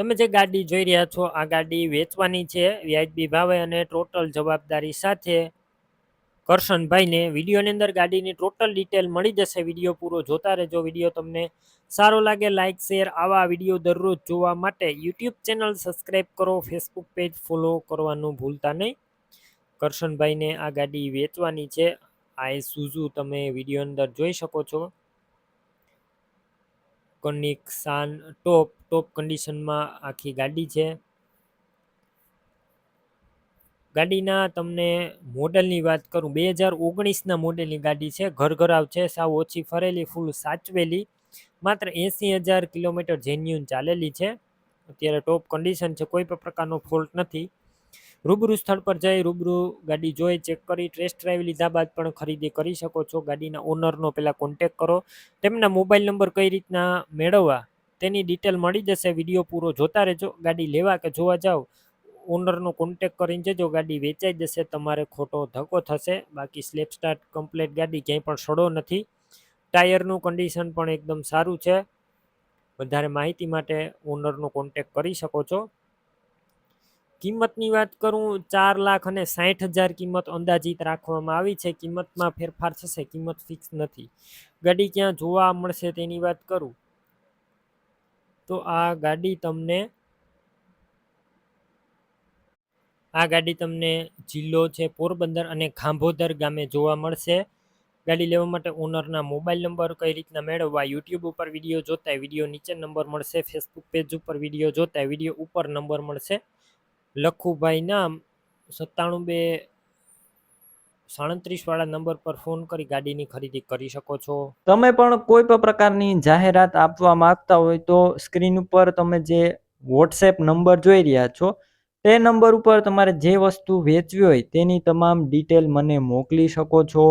તમે જે ગાડી જોઈ રહ્યા છો, આ ગાડી વેચવાની છે. વ્યાજબી ભાવે અને ટોટલ જવાબદારી સાથે કરશનભાઈને વિડીયોની અંદર ગાડીની ટોટલ ડિટેલ મળી જશે. વીડિયો પૂરો જોતા રહેજો. વીડિયો તમને સારો લાગે લાઇક શેર આવા વીડિયો દરરોજ જોવા માટે યુટ્યુબ ચેનલ સબસ્ક્રાઈબ કરો ફેસબુક પેજ ફોલો કરવાનું ભૂલતા નહીં. કરશનભાઈને આ ગાડી વેચવાની છે. આ સુઝુ તમે વીડિયો અંદર જોઈ શકો છો. કોનિક શાન ટોપ ટોપ કન્ડિશનમાં આખી ગાડી છે. ગાડીના તમને મોડલની વાત કરું, બે હજાર ઓગણીસના મોડેલની ગાડી છે. ઘર ઘરાવ છે, સાવ ઓછી ફરેલી, ફૂલ સાચવેલી, માત્ર એંસી હજાર કિલોમીટર જેન્યુન ચાલેલી છે. અત્યારે ટોપ કન્ડિશન છે, કોઈ પણ પ્રકારનો ફોલ્ટ નથી. રૂબરૂ સ્થળ પર જઈ રૂબરૂ ગાડી જોઈ, ચેક કરી ટેસ્ટ ડ્રાઈવ લીધા બાદ પણ ખરીદી કરી શકો છો. ગાડીના ઓનરનો પહેલાં કોન્ટેક કરો. તેમના મોબાઈલ નંબર કઈ રીતના મેળવવા તેની ડિટેલ મળી જશે. વીડિયો પૂરો જોતા રહેજો. ગાડી લેવા કે જોવા જાઓ ઓનરનો કોન્ટેક કરીને જજો. ગાડી વેચાઈ જશે, તમારે ખોટો ધક્કો થશે. બાકી સ્લેપ સ્ટાર્ટ કમ્પ્લેટ ગાડી ક્યાંય પણ સડો નથી. ટાયરનું કન્ડિશન પણ એકદમ સારું છે. વધારે માહિતી માટે ઓનરનો કોન્ટેક કરી શકો છો. કિંમતની વાત કરું, ચાર લાખ અને સાઠ હજાર કિંમત અંદાજિત રાખવામાં આવી છે. કિંમતમાં ફેરફાર થશે, કિંમત ફિક્સ નથી. ગાડી ક્યાં જોવા મળશે તેની વાત કરું. તો આ ગાડી તમને, આ ગાડી તમને જિલ્લો છે, પોરબંદર અને ખાંભોદર ગામે જોવા મળશે. ગાડી લેવા માટે ઓનરના મોબાઈલ નંબર કઈ રીતના મેળવવા, યુટ્યુબ ઉપર વીડિયો જોતા વીડિયો નીચે નંબર મળશે, ફેસબુક પેજ ઉપર વીડિયો જોતા વીડિયો ઉપર નંબર મળશે. લખુભાઈ નામ સત્તાણું બે સાડત્રીસ વાળા નંબર પર ફોન કરી ગાડીની ખરીદી કરી શકો છો. તમે પણ કોઈ પણ પ્રકારની જાહેરાત આપવા માંગતા હોય તો સ્ક્રીન ઉપર તમે જે વોટ્સએપ નંબર જોઈ રહ્યા છો, તે નંબર ઉપર તમારે જે વસ્તુ વેચવી હોય તેની તમામ ડિટેલ મને મોકલી શકો છો.